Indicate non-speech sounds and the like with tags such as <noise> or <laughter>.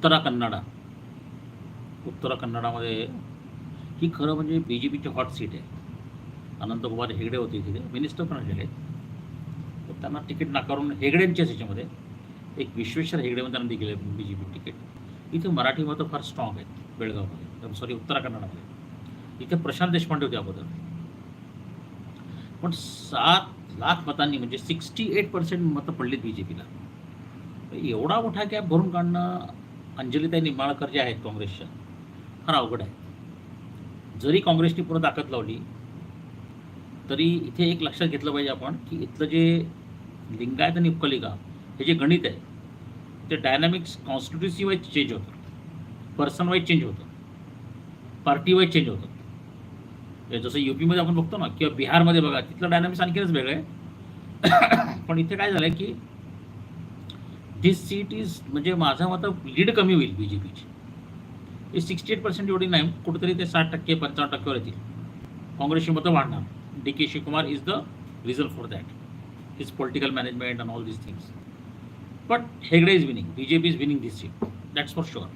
उत्तरा कन्नडा उत्तरा कन्नडामध्ये ही खरं म्हणजे B J पीची hot seat आहे. अनंतकुमार हेगडे होते तिथे. मिनिस्टर पण झाले आहेत तर त्यांना तिकीट नाकारून हेगडेंच्याच ह्याच्यामध्ये एक विश्वेश्वर हेगडेमध्ये त्यांना दिले बी जे पी तिकीट. इथे मराठी मतं फार स्ट्रॉंग आहेत बेळगावमध्ये. सॉरी उत्तरा कन्नडामध्ये इथे प्रशांत देशपांडे होते अगोदर. पण सात लाख मतांनी म्हणजे सिक्स्टी एट पर्सेंट मतं पडलीत बी जे पीला एवढा मोठा गॅप भरून काढणं अंजलीताई निंबाळकर जे आहेत काँग्रेसच्या. फार अवघड आहे. जरी काँग्रेसने पूर्ण ताकद लावली तरी इथे एक लक्षात घेतलं पाहिजे आपण की इथलं जे लिंगायत आणि उपकलिका हे जे गणित आहे ते डायनॅमिक्स कॉन्स्टिट्युन्सी वाईज चेंज होतं. पर्सन वाईज चेंज होतं. पार्टी वाईज चेंज होतं. जसं यू पीमध्ये आपण बघतो ना किंवा बिहारमध्ये बघा तिथलं डायनॅमिक्स आणखीनच वेगळं आहे. <coughs> पण इथे काय झालं आहे की दिस सीट इज म्हणजे माझं मतं लीड कमी होईल बी जे पीची हे सिक्स्टी एट पर्सेंट एवढी नाही कुठेतरी ते साठ टक्के पंचावन्न टक्केवर येतील. काँग्रेसची मतं वाढणार. D K Shivakumar is the reason for that his political management and all this things but Hegde is winning B J P is winning this seat that's for sure